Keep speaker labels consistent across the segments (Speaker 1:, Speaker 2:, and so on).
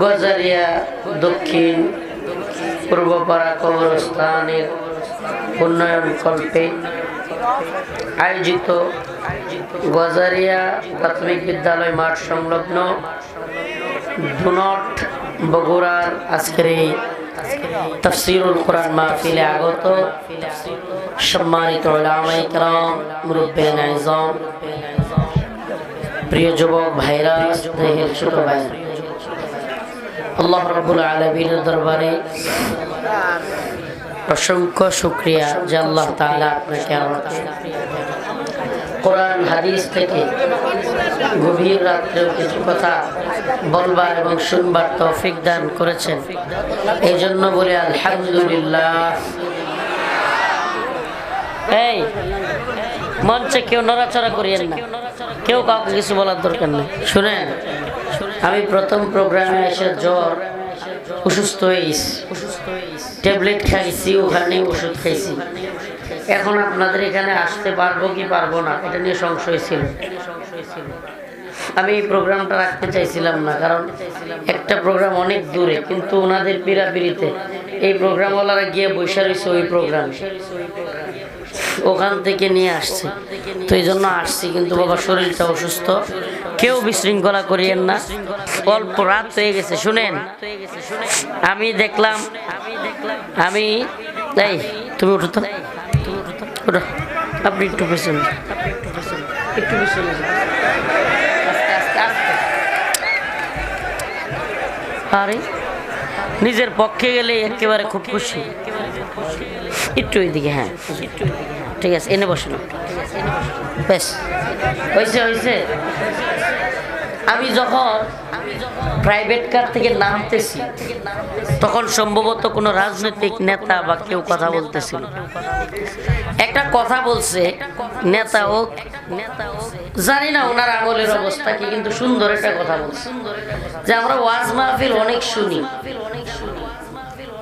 Speaker 1: গজারিয়া, দক্ষিণ, পূর্বপাড়া কবরস্থানের উন্নয়ন কল্পে আয়োজিত গজারিয়া প্রাথমিক বিদ্যালয় মাঠ সংলগ্ন ধুনট বগুড়ার আজকের এই তফসিরুল কোরআন মাহফিলে আগত সম্মানিত প্রিয় যুবক ভাইরা ছোট ভাই। আল্লাহ রাব্বুল আলামিনের দরবারে অসংখ্য শুক্রিয়া যে আল্লাহ তাআলা আপনাকে কোরআন, হাদিস থেকে গভীর রাত্রেও কিছু কথা বলবার এবং শুনবার তৌফিক দান করেছেন। এই জন্য বলে আলহামদুলিল্লাহ। এই, মঞ্চে কেউ নড়াচড়া করিয়েন না। কেউ কাউকে কিছু বলার দরকার নেই। শুনেন আমি প্রথম প্রোগ্রামে এসে জ্বর, অসুস্থ হয়েছি। ট্যাবলেট খাইছি, ওখানে ওষুধ খাইছি। এখন আপনাদের এখানে আসতে পারব কি পারব না, এটা নিয়ে সংশয় ছিল। আমি এই প্রোগ্রামটা রাখতে চাইছিলাম না, কারণ একটা প্রোগ্রাম অনেক দূরে, কিন্তু ওনাদের পিড়াপিড়িতে এই প্রোগ্রামওয়ালারা গিয়ে বৈশা রয়েছে ওই প্রোগ্রাম। ওখান থেকে নিয়ে আসছে। তো এই জন্য আসছি, কিন্তু বাবা শরীরটা অসুস্থ। কেউ বিশৃঙ্খলা করিয়েন না। অল্প রাত হয়ে গেছে, শুনেন। আমি দেখলাম, আমি, এই, তুমি উঠো তো। আপনি একটু পেছনে একটু আরে। নিজের পক্ষে গেলে একেবারে খুব খুশি। একটু ওইদিকে হ্যাঁ। ঠিক আছে, এনে বসুন বেশ। হয়েছে হয়েছে। আমি যখন প্রাইভেট কার থেকে নামতেছি, তখন সম্ভবত কোনো রাজনৈতিক নেতা বা কেউ কথা বলতেছিল। একটা কথা বলছে নেতা হোক নেতা হোক, জানি না ওনার আমলের অবস্থা কি, কিন্তু সুন্দর একটা কথা বলছে। যে আমরা ওয়াজ মাহফিল অনেক শুনি।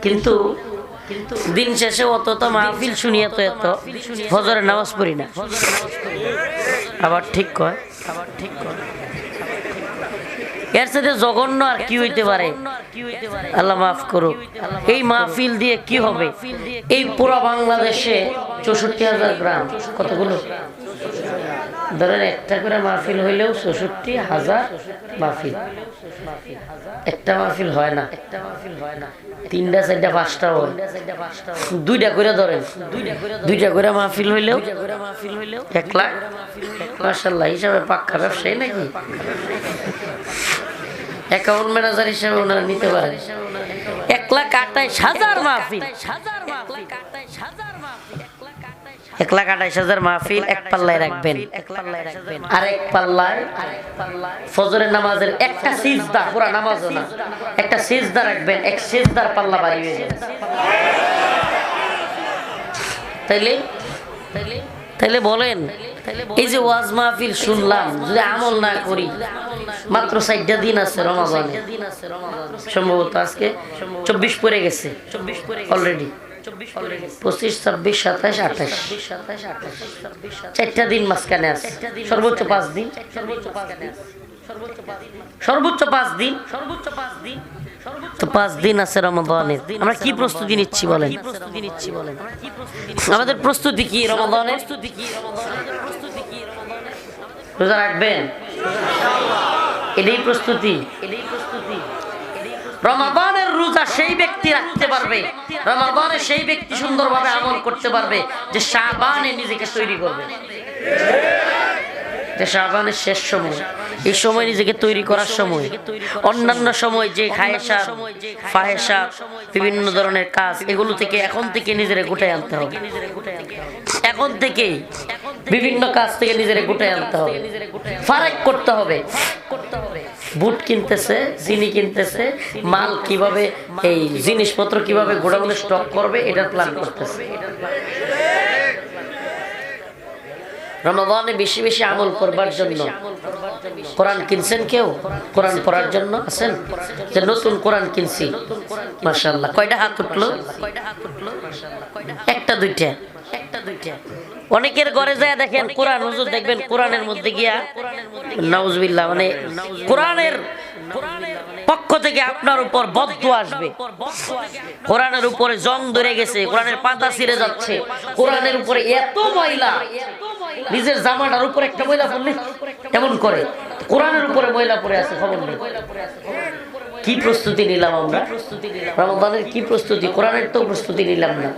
Speaker 1: কিন্তু দিন শেষে অত তো মাহফিল শুনি এত এত ফজরের নামাজ পড়ি না। আবার ঠিক কয় আবার ঠিক কয়। এর সাথে জঘন্য আর কি হইতে পারে? আল্লাহ মাফ করুক। এই মাহফিল দিয়ে কি হবে? এই পুরো বাংলাদেশে চৌষট্টি হাজার গ্রাম। কতগুলো? ধরেন একটা করে মাহফিল হইলেও চৌষট্টি হাজার মাহফিল। একটা মাহফিল হয় না। একটা মাহফিল হয় না তিনটা, চারটা, পাঁচটা হয়। দুইটা করে ধরেন। দুইটা করে মাহফিল হইলেও মাহফিল হইলেও এক লাখ। মাসাল্লাহ হিসাবে পাক্কা ব্যবসায়ী নাকি? অ্যাকাউন্ট ম্যানেজার হিসেবে ওনারা নিতে পারেন। এক লাখ আটাইশ হাজার মাহফিল। এক লাখ আঠাইশ হাজার মাহফিল, এক পাল্লায় রাখবেন। আর এক পাল্লায় নামাজের একটা সিজদা, পুরা নামাজও না। একটা সিজদা রাখবেন, এক সিজদার পাল্লা বাড়ি যাবে। তাইলে তাইলে বলেন, এই যে ওয়াজ মাহফিল শুনলাম, যদি আমল না করি, মাত্র চারটা দিন আছে রমাজানে। সম্ভবত আজকে চব্বিশ পরে গেছে চব্বিশ অলরেডি পঁচিশ ছাব্বিশ সাতাশ আঠাশ। চারটা দিন মাঝখানে আছে। সর্বোচ্চ পাঁচ দিন। সর্বোচ্চ পাঁচ দিন। সর্বোচ্চ পাঁচ দিন। তো পাঁচ দিন আছে রমাদানের। আমরা কি প্রস্তুতি নিচ্ছি বলেন? প্রস্তুতি নিচ্ছি বলেন? আমাদের প্রস্তুতি কি রমাদানের? প্রস্তুতি কি রোজা রাখবেন। এটাই প্রস্তুতি। এটাই প্রস্তুতি। রমাদানের রোজা সেই ব্যক্তি রাখতে পারবে। রমাদানে সেই ব্যক্তি সুন্দরভাবে আমল করতে পারবে যে শাহবানে নিজেকে তৈরি করবে। শাহবানের শেষ সময়, এই সময় নিজেকে তৈরি করার সময়, অন্যান্য সময় যে খায়েসা ফাহেসা বিভিন্ন ধরনের কাজ, এগুলো থেকে এখন থেকে নিজেরা গুটাই আনতে হবে। এখন থেকে বিভিন্ন কাজ থেকে নিজেরা গুটাই আনতে হবে। ফারাক করতে হবে। বুট কিনতেছে, চিনি কিনতেছে, মাল কীভাবে, এই জিনিসপত্র কীভাবে গোডাউনে স্টক করবে, এটার প্ল্যান করতেছে। রমাদানে বেশি বেশি আমল করবার জন্য। কোরআন কিনছেন কেউ? কোরআন পড়ার জন্য আছেন? যে নতুন কোরআন কিনছি। মাশাল্লাহ কয়টা হাত উঠল? একটা, দুইটা। একটা দুইটা। অনেকের ঘরে যায় দেখেন কোরআন হুজুর দেখবেন কোরআনের মধ্যে গিয়া নাউজবিল্লাহ মানে কোরআনের পক্ষ থেকে আপনার উপর বদ্ধ আসবে। কোরআনের উপরে জং ধরে গেছে কোরআনের পাতা ছিঁড়ে যাচ্ছে কোরআনের উপরে এত ময়লা নিজের জামাটার উপরে একটা ময়লা পড়লে এমন করে? কোরআনের উপরে ময়লা পড়ে আছে খবর নেই। কি প্রস্তুতি নিলাম আমরা? রমজানের কি প্রস্তুতি? কোরআনের তো প্রস্তুতি নিলাম না।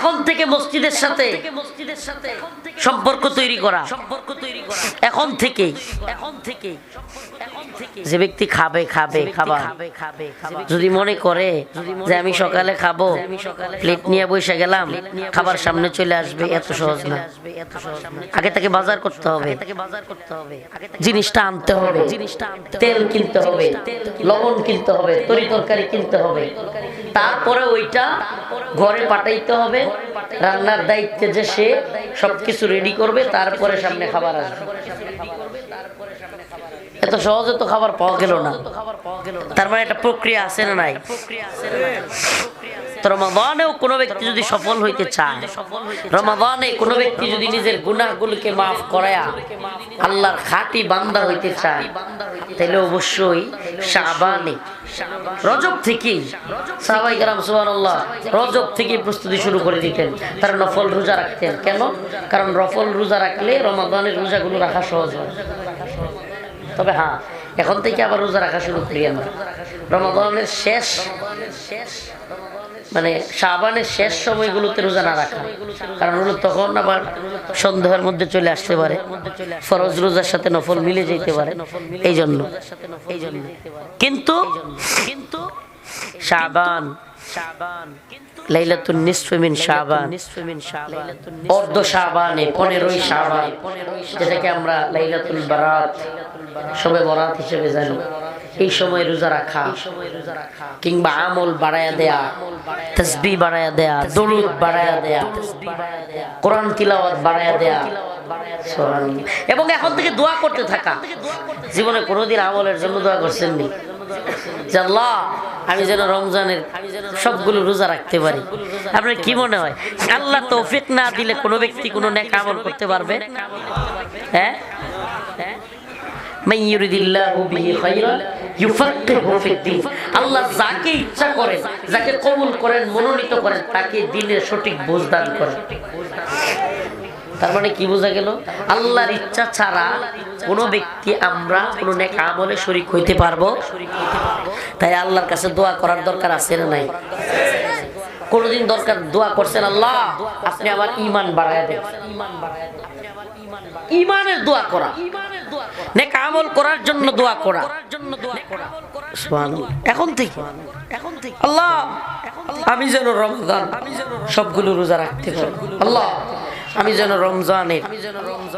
Speaker 1: এখন থেকে মসজিদের সাথে সম্পর্ক তৈরি করা। সম্পর্ক তৈরি করা। এখন থেকে এখন থেকে যে ব্যক্তি খাবে খাবে খাবার। যদি মনে করে যে আমি সকালে খাব প্লেট নিয়ে বসে গেলাম খাবার সামনে চলে আসবে এত সহজ না। আগে তাকে বাজার করতে হবে। জিনিসটা আনতে হবে। তেল কিনতে হবে। লবণ কিনতে হবে তরি তরকারি কিনতে হবে। তারপরে ওইটা ঘরে পাঠাইতে হবে। রান্নার দায়িত্বে যে সে সবকিছু রেডি করবে, তারপরে সামনে খাবার আসবে। এত সহজে তো খাবার পাওয়া গেল না। তার মানে একটা প্রক্রিয়া আছে না নাই? তো রমাদানেও কোনো ব্যক্তি যদি সফল হইতে চায়, রমাদানে কোনো ব্যক্তি যদি নিজের গুনাহগুলোকে মাফ করায়া আল্লাহর খাঁটি বান্দা হইতে চায় তাহলে অবশ্যই শাবানে, রজব থেকেই সাহাবাই কালাম সুবহানাল্লাহ, রজব থেকে প্রস্তুতি শুরু করে দিতেন। তারা নফল রোজা রাখতেন। কেন? কারণ নফল রোজা রাখলে রমাদানের রোজাগুলো রাখা সহজ হয়। তবে হ্যাঁ এখন থেকে আবার রোজা রাখা শুরু করি আমরা। রমাদানের শেষ মানে শাবানের শেষ সময়গুলোতে রোজা না রাখা। কারণ হলো তখন আবার সন্দেহের মধ্যে চলে আসতে পারে। ফরজ রোজার সাথে নফল মিলে যেতে পারে। এই জন্য কিন্তু কিন্তু শাবান, লাইলাতুন নিসফে মিন শাবান। অর্ধ পনেরোই শাবান। যেটাকে আমরা লাইলাতুল বারাত সবে বরাত হিসেবে জানি। এই সময় রোজা রাখা, কিংবা আমল বাড়ায়া দেয়া তসবি বাড়ায়া দেয়া, দরুদ বাড়ায়া দেয়া, কোরআন তিলাওয়াত বাড়ায়া দেয়া এবং এখন থেকে দোয়া করতে থাকা। জীবনে কোনোদিন আমলের জন্য দোয়া করছেন নি আমি যেন রমজানের সবগুলো রোজা রাখতে পারি। আপনার কি মনে হয়? আল্লাহ তৌফিক না দিলে কোনো ব্যক্তি কোনো নেক আমল করতে পারবে? হ্যাঁ? হ্যাঁ? ইউরিদিল্লাহু বিহি খায়রান মানে আল্লাহর ইচ্ছা ছাড়া কোনো ব্যক্তি আমরা কোনো নেক আমলে শরিক হইতে পারব? তাই আল্লাহর কাছে দোয়া করার দরকার আছে না নাই? কোনদিন দরকার দোয়া করছেন, আল্লাহ, আপনি আমার ইমান বাড়ায় দেন। ইমানের দোয়া করা। নেক আমল করার জন্য দোয়া করা। এখন থেকে। এখন থেকে। আল্লাহ আমি যেন রমজান সবগুলো রোজা রাখতে পারি। আল্লাহ আমি যেন রমজানের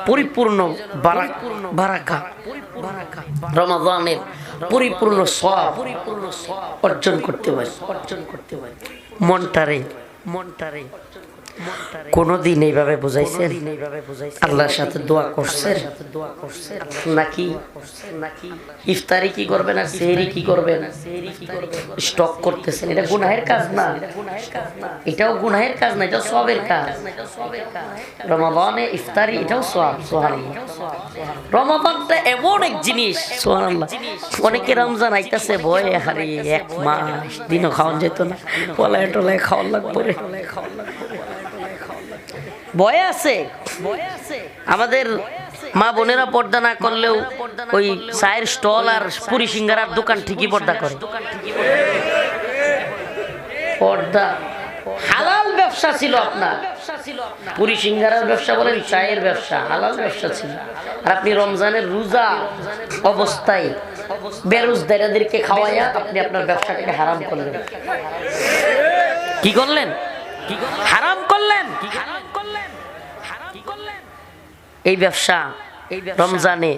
Speaker 1: পরিপূর্ণ বারাক রমজানের পরিপূর্ণ সব অর্জন করতে পারি। অর্জন করতে পারি। মনটারে মনটারে। কোনদিন এইভাবে বুঝাইছেন? আল্লাহর সাথে দোয়া করছেন? নাকি ইফতারি কি করবেন আর সেহরি কি করবেন? স্টক করতেছেন, এটা গুনাহের কাজ না। এটাও গুনাহের কাজ না, এটাও সবের কাজ। রমাদানে ইফতারি, এটাও সব সোহান রমাদানটা এমন এক জিনিস সোহান অনেকে রমজান আইতাছে, ভয়, হারি, এক মাস দিনও খাওয়ান যেত না। পলায় টলায় খাওয়ান লাগবে রে। ভয় আছে? আমাদের মা বোনেরা পর্দা না করলেও ওই চায়ের স্টল আর পুরি সিঙ্গারার দোকান ঠিকই পর্দা করে। পর্দা। হালাল ব্যবসা ছিল আপনার। পুরি সিঙ্গারার ব্যবসা বলেন, চায়ের ব্যবসা, হালাল ব্যবসা ছিল। আর আপনি রমজানের রোজা অবস্থায় বেরোজদারদেরকে খাওয়াইয়া আপনি আপনার ব্যবসাটাকে হারাম করলেন। কি করলেন? হারাম করলেন? এই ব্যবসা রমজানে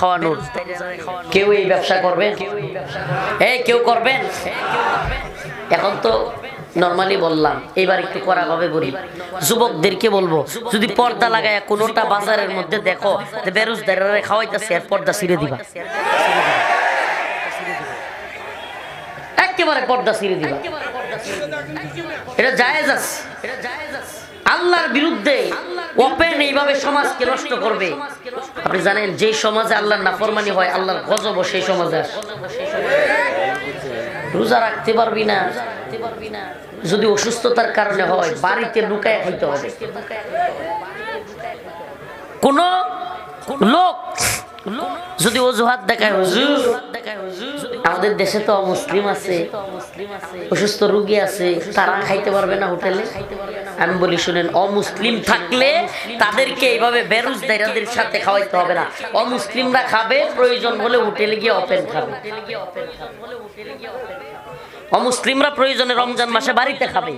Speaker 1: খাওয়ানোর কেউ এই ব্যবসা করবেন এই কেউ করবেন এখন তো নর্মালি বললাম এবার একটু করা বলি যুবকদেরকে বলব যদি পর্দা লাগায় কোনোটা বাজারের মধ্যে দেখো যে খাওয়াইতেছে আর পর্দা ছিঁড়ে দিবা। একেবারে পর্দা ছিঁড়ে দিবা। এটা জায়েজ আছে। আল্লাহর বিরুদ্ধে ওপেন এইভাবে সমাজকে নষ্ট করবে। আপনি জানেন যে সমাজে আল্লাহর নাফরমানি হয় আল্লাহর গজব সেই সমাজে আসে। রোজা রাখতে পারবি না। যদি অসুস্থতার কারণে হয় বাড়িতে লুকায় খাইতে হবে। কোন লোক যদি অজুহাত দেখায় হুজুর, আমাদের দেশে তো মুসলিম আছে, অসুস্থ রুগী আছে, তারা খাইতে পারবে না হোটেলে? আমি বলি, শুনেন, অমুসলিম থাকলে তাদেরকে এইভাবে বেরোজদারদের সাথে খাওয়াইতে হবে না। অমুসলিমরা খাবে, প্রয়োজন হলে হোটেলে গিয়ে অপেন খাবে। অমুসলিমরা প্রয়োজনে রমজান মাসে বাড়িতে খাবে।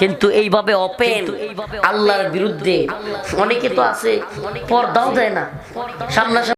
Speaker 1: কিন্তু এইভাবে অপেন আল্লাহর বিরুদ্ধে অনেকে তো আছে পর্দাও দেয় না। সামনাসামনি